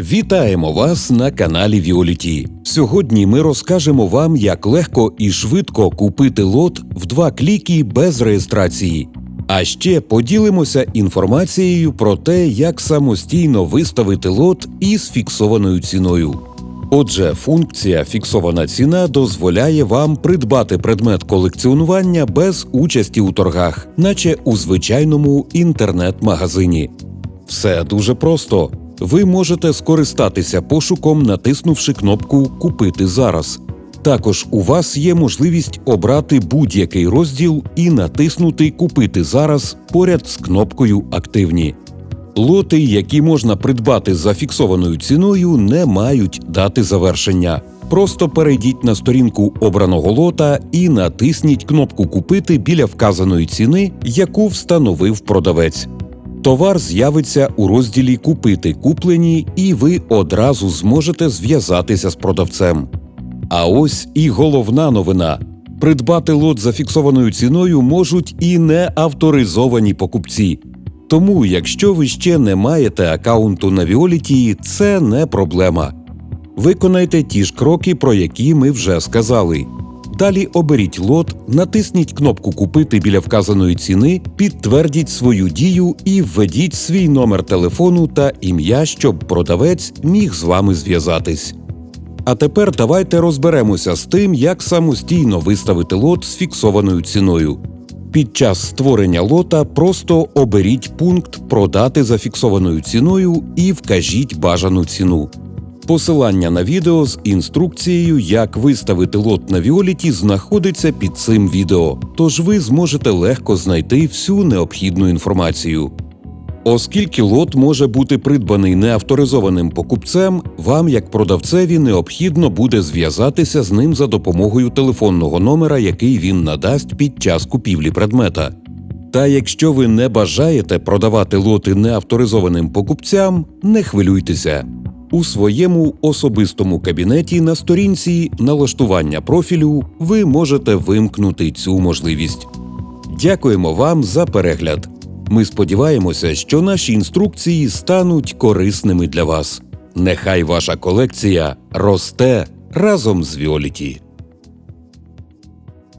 Вітаємо вас на каналі Віоліті. Сьогодні ми розкажемо вам, як легко і швидко купити лот в два кліки без реєстрації. А ще поділимося інформацією про те, як самостійно виставити лот із фіксованою ціною. Отже, функція фіксована ціна дозволяє вам придбати предмет колекціонування без участі у торгах, наче у звичайному інтернет-магазині. Все дуже просто. Ви можете скористатися пошуком, натиснувши кнопку Купити зараз. Також у вас є можливість обрати будь-який розділ і натиснути Купити зараз поряд з кнопкою Активні. Лоти, які можна придбати за фіксованою ціною, не мають дати завершення. Просто перейдіть на сторінку обраного лота і натисніть кнопку Купити біля вказаної ціни, яку встановив продавець. Товар з'явиться у розділі Купити куплені, і ви одразу зможете зв'язатися з продавцем. А ось і головна новина: придбати лот за фіксованою ціною можуть і не авторизовані покупці. Тому, якщо ви ще не маєте акаунту на Віоліті, це не проблема. Виконайте ті ж кроки, про які ми вже сказали. Далі оберіть лот, натисніть кнопку Купити біля вказаної ціни, підтвердіть свою дію і введіть свій номер телефону та ім'я, щоб продавець міг з вами зв'язатись. А тепер давайте розберемося з тим, як самостійно виставити лот з фіксованою ціною. Під час створення лота просто оберіть пункт Продати за фіксованою ціною і вкажіть бажану ціну. Посилання на відео з інструкцією, як виставити лот на Віоліті, знаходиться під цим відео, тож ви зможете легко знайти всю необхідну інформацію. Оскільки лот може бути придбаний неавторизованим покупцем, вам, як продавцеві, необхідно буде зв'язатися з ним за допомогою телефонного номера, який він надасть під час купівлі предмета. Та якщо ви не бажаєте продавати лоти неавторизованим покупцям, не хвилюйтеся. У своєму особистому кабінеті на сторінці налаштування профілю ви можете вимкнути цю можливість. Дякуємо вам за перегляд. Ми сподіваємося, що наші інструкції стануть корисними для вас. Нехай ваша колекція росте разом з Віоліті.